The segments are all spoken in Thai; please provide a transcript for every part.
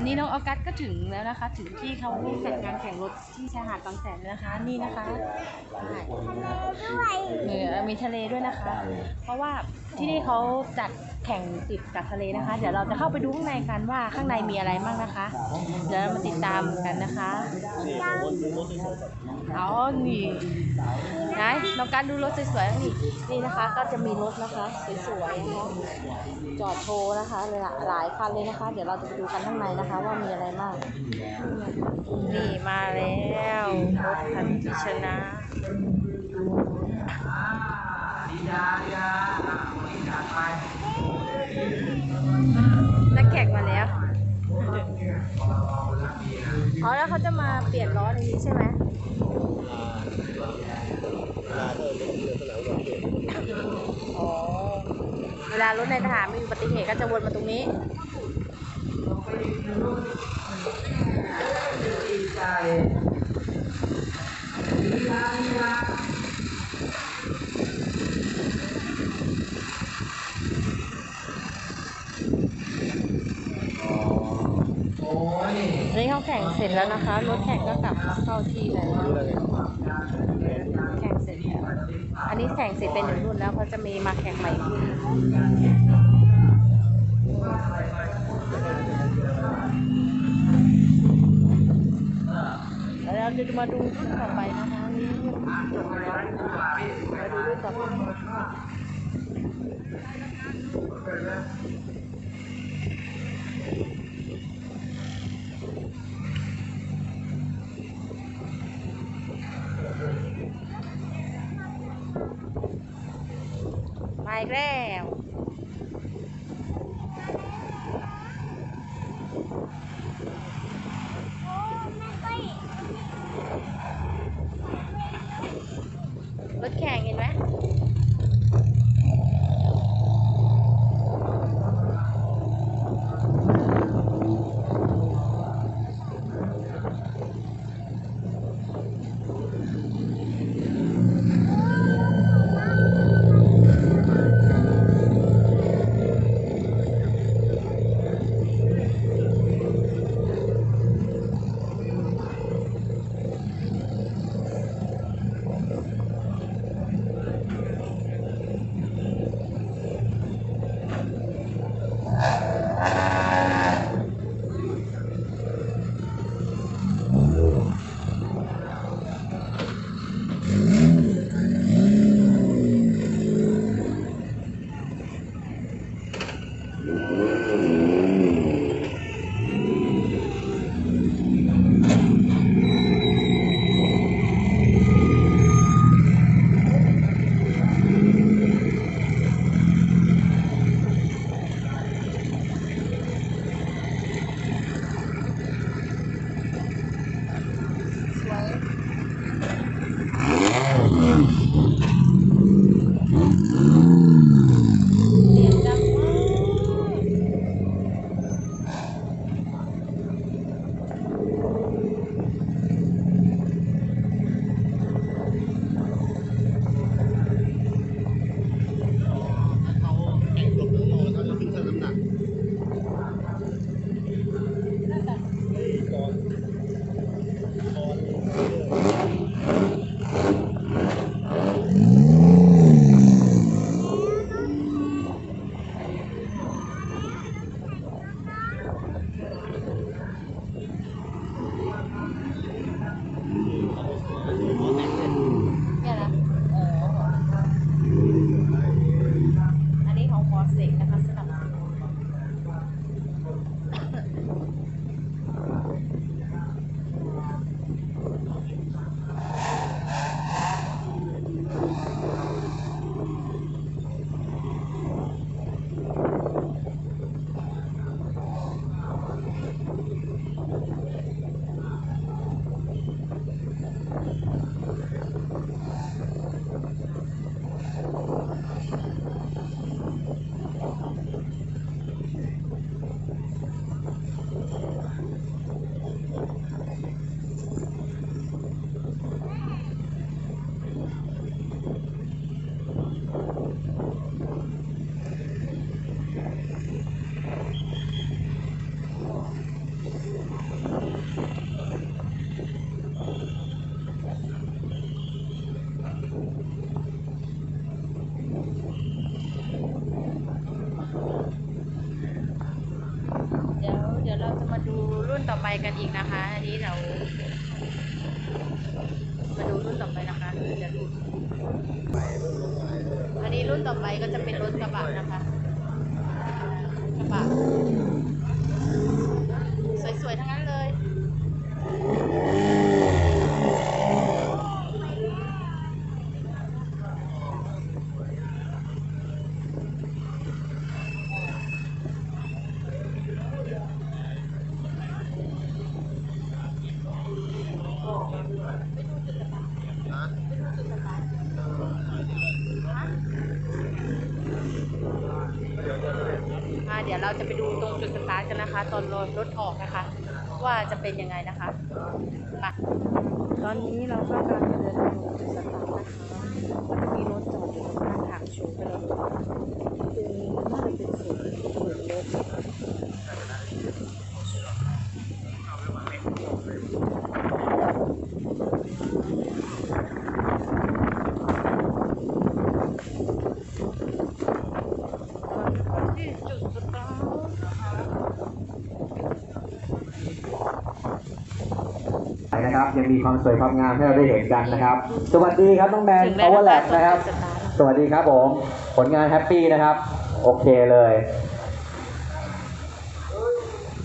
อันนี้น้องออกัสก็ถึงแล้วนะคะ ถึงที่เขาจัดการแข่งรถที่ชายหาดบางแสนแล้วนะคะ นี่นะคะเออมีทะเลด้วยนะคะ เพราะว่า ที่นี่เขาจัดแข่งติดกับทะเลนะคะ เดี๋ยวเราจะเข้าไปดูข้างในกันว่าข้างในมีอะไรบ้างนะคะ เดี๋ยวเรามาติดตามกันนะคะเอานี่ไหนน้องการดูรถสวยๆนี่นี่นะคะ ก็จะมีรถนะคะสวยๆนะคะจอดโชว์นะคะเลยอะหลายคันเลยนะคะ เดี๋ยวเราจะไปดูกันข้างในนะคะ ว่ามีอะไรบ้างนี่มาแล้วรถคันที่ชนะ นักแข่งมาแล้วอ๋อแล้วเขาจะมาเปลี่ยนล้อในนี้ใช่ไหมอ๋อเวลารถในทหารมีอุบัติเหตุก็จะวนมาตรงนี้นี่เขาแข่งเสร็จแล้วนะคะ รถแข่งก็กลับมาเข้าที่แล้วแข่งเสร็จแล้วอันนี้แข่งเสร็จเป็นหนึ่งรุ่นแล้วเขาจะมีมาแข่งใหม่อีกแล้วเราจะมาดูรุ่นต่อไปนะคะนี่จบแล้วมาดูรุ่นต่อไป อีกแล้ว ต่อไปกันอีกนะคะ อันนี้เรามาดูรุ่นต่อไปนะคะเดี๋ยวดูอันนี้รุ่นต่อไปก็จะเป็นรถกระบะนะคะ กระบะสวยๆทั้งนั้นเลย อ่า เราจะไปดูตรงจุดสตาร์ทกันนะคะ ตอนรถรถออกนะคะ ว่าจะเป็นยังไงนะคะไปตอนนี้เราก็กำลังจะเดินไปดูจุดสตาร์ทนะคะมีรถจอดอยู่ข้างทางชว์ไปแล้วคือน่าจะเป็นศูนย์ศูนย์รถนะคะที่จุดสตาร์ท นะครับ ยังมีความสวยความงามให้เราได้เห็นกันนะครับ สวัสดีครับน้องแมนถึงแล้ว Power นะ Lab คะนะครับจุดสตาร์ทสวัสดีครับผม ผลงานแฮปปี้นะครับ โอเคเลย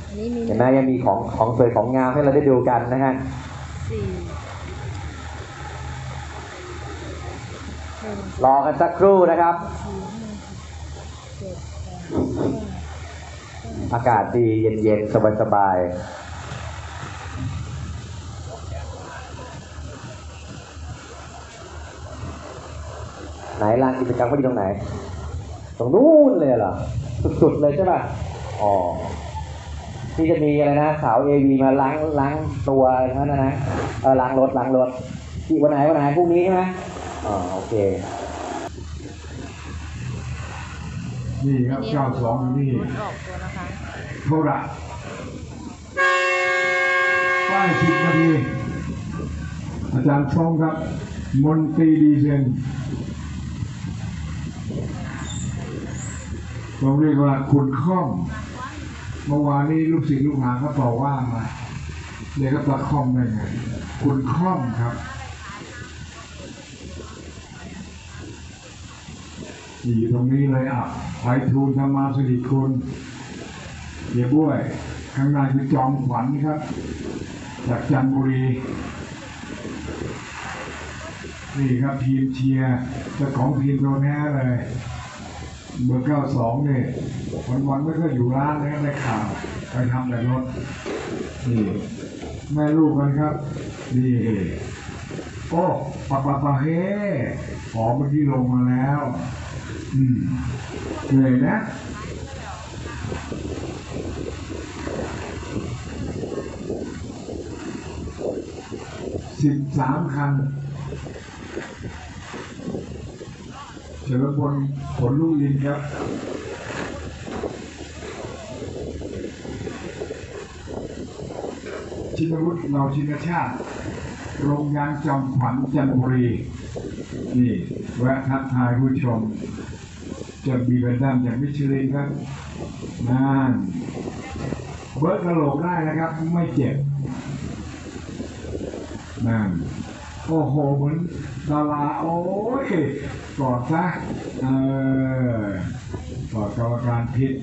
อันนี้มีเห็นไหมยังมีของของสวยของงามให้เราได้ดูกันนะฮะสี่หนึ่งรอกันสักครู่นะครับ สี่ห้าเจ็ดแปดเก้าอากาศดีเย็นๆสบาย ไหนลานกิจกรรมเขาอยู่ตรงไหน ตรงนู้นเลยเหรอ สุดๆเลยใช่ป่ะ อ๋อ ที่จะมีอะไรนะสาวเอวีมาล้างล้างตัวนั่นนะนะเออล้างรถล้างรถที่วันไหนวันไหนพรุ่งนี้ใช่ไหมอ๋อโอเค นี่ครับเก้าสองอยู่นี่รถออกตัวนะคะโทระป้ายสิบนาทีอาจารย์ชงครับ มนตรีดีเซน เราเรียกว่าคุณข้อม เมื่อวานนี้ลูกศิษย์ลูกหาเขาต่อว่ามาเรียกว่าตะคอมได้ไงคุณข้อมครับอยู่ตรงนี้เลยอะไพฑูรย์ธรรมาสิริคุณเดี๋ยวบ้วยข้างในคือจอมขวัญครับ จากจันทบุรี นี่ครับทีมเชียร์เจ้าของทีมโดนแท้เลย เบอร์เก้าสองเนี่ยวันวันไม่ก็อยู่ร้านเลยได้ข่าวไปทำแต่รถนี่แม่ลูกกันครับนี่โอ้ปะปะปะเฮ้หอมเมื่อกี้ลงมาแล้ว อืมเหนื่อยนะสิบสามคัน เฉลิมพลผลลูกยินครับชินวุฒิเราชินชาติโรงยางจอมขวัญจันทบุรี นี่แวะทักทายผู้ชม จะมีแบนด้ามจากมิชลินครับนั่นเบิร์ดกระโหลกได้นะครับ ไม่เจ็บนั่น โอ้โหเหมือนดาราโอ้ยกอดซะเออกอดกรรมการพิษ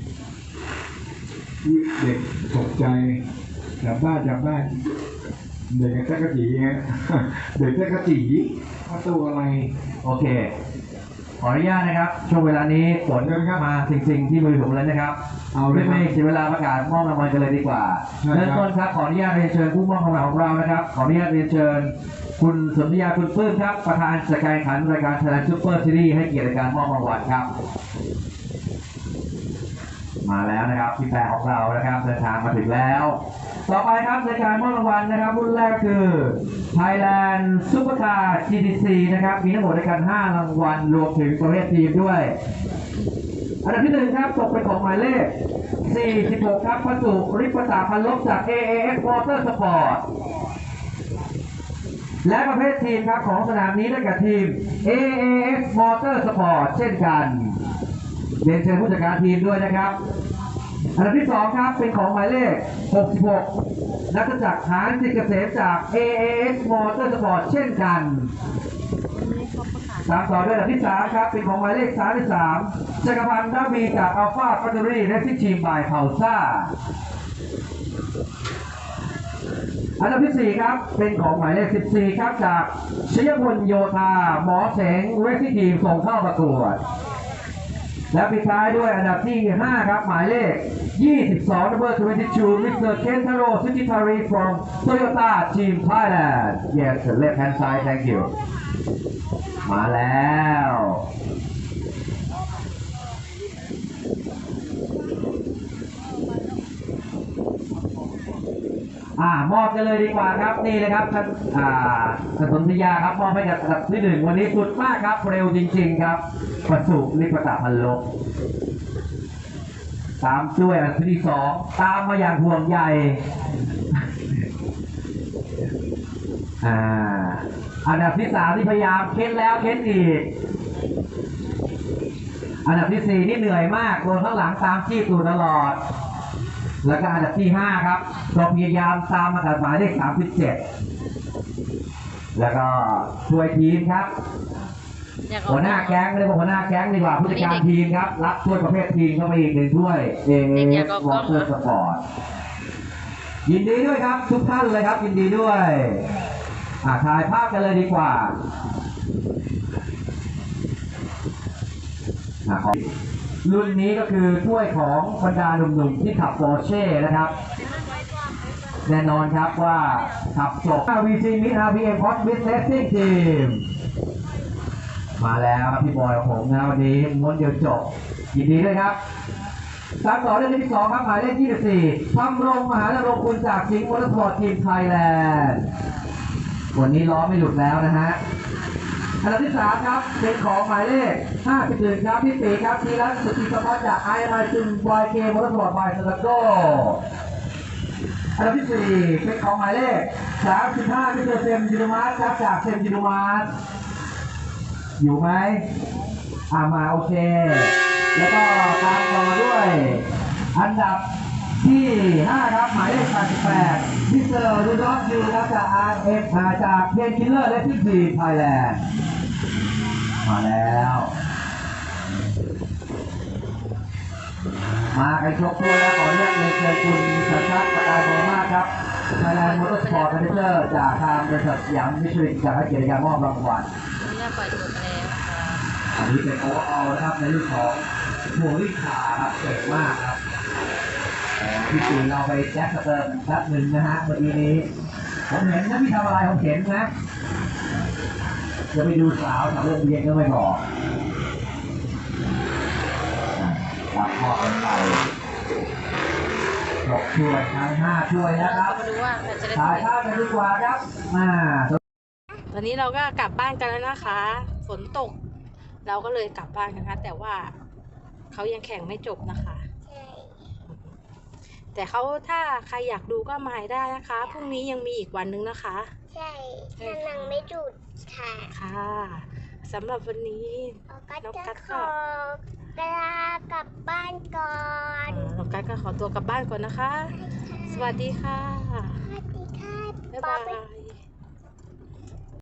อุ๊ยเด็กตกใจจับได้จับได้เด็กกับจักรจีฮะเด็กจักรจีว่าตัวอะไรโอเค ขออนุญาตนะครับ ช่วงเวลานี้ฝนก็มาจริงๆที่มือผมแล้วนะครับ เอาเลยไม่ครับไม่เสียเวลาประกาศมอบรางวัลกันเลยดีกว่าใช่ครับเริ่มต้นครับขออนุญาตเรียนเชิญผู้มอบรางวัลของเรานะครับ ขออนุญาตเรียนเชิญ คุณสนธยาคุณปลื้มครับ ประธานจัดการแข่งขันรายการไทยแลนซูเปอร์ซีรีส์ให้เกียรติการมอบรางวัลครับ มาแล้วนะครับพี่แปรของเรานะครับเดินทางมาถึงแล้ว ต่อไปครับในการมอบรางวัลนะครับรุ่นแรกคือ Thailand Supercar GTC นะครับ มีทั้งหมดด้วยกัน 5 รางวัลรวมถึงประเภททีมด้วย อันดับที่หนึ่งครับตกเป็นของหมายเลข 46 ครับพัสุริปตาพันลบจาก AAS Water Sport และประเภททีมครับของสนามนี้ได้กับทีม AAS Motor Sport เช่นกันเรียนเชิญผู้จัดการทีมด้วยนะครับ อันดับที่สองครับ เป็นของหมายเลข 66 นักจักรหานสิทธิ์เกษมจาก AAS Motorsport เช่นกันตามต่อด้วยอันดับที่ 3 ครับ เป็นของหมายเลข 33จักรพันธ์ดับบีจาก Alpha Factory Racing Team by เ a าซ่า อันดับที่4ครับเป็นของหมายเลข 14 ครับจากชยพลโยธาหมอเสง Racing Team ส่งเข้าประกวดและปิดท้ายด้วยอันดับที่ 5 ครับ หมายเลข 22 number 22 Mr. Kentaro Sujitari from Toyota Team Thailand yes left hand side thank you มาแล้ว อ่ามอบกันเลยดีกว่าครับนี่เลยครับท่านอ่าท่านสนธยาครับมอบให้กับอันดับที่หนึ่งวันนี้สุดมากครับ เร็วจริง ๆ ครับ ประสุลิปตะพันลบตามด้วยอันดับที่สองตามมาอย่างห่วงใยอ่าอันดับที่สามที่พยายามเค้นแล้วเค้นอีกอันดับที่สี่นี่เหนื่อยมากโดนข้างหลังตามขี้ตูตลอด แล้วก็อันดับที่ 5 ครับเราพยายามตามมาตรหมายเลข 37 แล้วก็ช่วยทีมครับอยากเอหัวหน้าแก๊งเรียกว่าหัวหน้าแก๊งดีกว่าผู้จัดการทีมครับ รับถ้วยประเภททีมเข้าไปอีกหนึ่งถ้วยเอเอวอเตอร์สปอร์ตยินดีด้วยครับ ทุกท่านเลยครับ ยินดีด้วยอ่าถ่ายภาพกันเลยดีกว่าอ่าขอ รุ่นนี้ก็คือถ้วยของบรรดาหนุ่มๆที่ขับโปรเช่นะครับ แน่นอนครับว่าขับจบ VC Mid RPM Hot Mid Racing Team มาแล้วครับพี่บอยของผมนะวันนี้ม้วนเดียวจบยินดีด้วยครับตามต่อเรื่องที่สองครับหมายเลข24ทำรงมหานรงค์คุณจากสิงห์มอเตอร์สปอร์ทีมไทยแลนด์วันนี้ล้อไม่หลุดแล้วนะฮะ อันดับที่สามครับเป็นของหมายเลข51ครับพี่ปีครับทีรัตสุติสมบัติจากไอเอ็มไอซึมบอยเคมอเตอร์สปอร์ตบายสตัโกอันดับที่สี่เป็นของหมายเลข35มิสเตอร์เซมจิโนมาสครับจากเซมจิโนมาสอยู่ไหมอ่ามาโอเค แล้วก็ตามต่อด้วย อันดับ ที่5ครับหมายเลข88มิสเตอร์รูดอฟยูครับจาก RF มาจากเพนคิลเลอร์และที่สี่ไทยแลนด์มาแล้ว มากันครบถ้วนแล้วขออนุญาตเลยนเชิญคุณสัญชาติประกายโมมากครับไทยแลนด์มอเตอร์สปอร์ตแมเนเจอร์จากทางบริษัทสยามมิชลินจากให้เกียรติการมอบรางวัลคุณย่าปล่อยตัวไปแล้วค่ะอันนี้เป็นโอเวอร์ออลนะครับในรุ่นของโมลิขาครับเก่งมากครับ แต่พี่จีนเราไปแจ็คสเตอร์แป๊บหนึ่งนะฮะเมื่อกี้นี้ผมเห็นนะพี่ทำอะไรผมเห็นนะ จะไปดูสาวทำเรื่องเรียนก็ไม่บอกอะรับมอบกันไปจบช่วยทั้งห้าช่วยนะคเรารับมาดูว่าใครจะได้ถ่ายที่หภาพนึ่งกันดีกว่าครับมาตอนนี้เราก็กลับบ้านกันแล้วนะคะ ฝนตก เราก็เลยกลับบ้านกันนะคะแต่ว่าเขายังแข่งไม่จบนะคะ แต่เขาถ้าใครอยากดูก็มาได้นะคะพรุ่งนี้ยังมีอีกวันนึงนะคะ ใช่ถ้านังไม่จุดค่ะค่ะสำหรับวันนี้ก็น้องกัจะดขก็อลากลับบ้านก่อนอ่าน้องกัดก็ขอตัวกลับบ้านก่อนนะคะ สวัสดีค่ะ สวัสดีค่ะบ๊ายปอบาไปย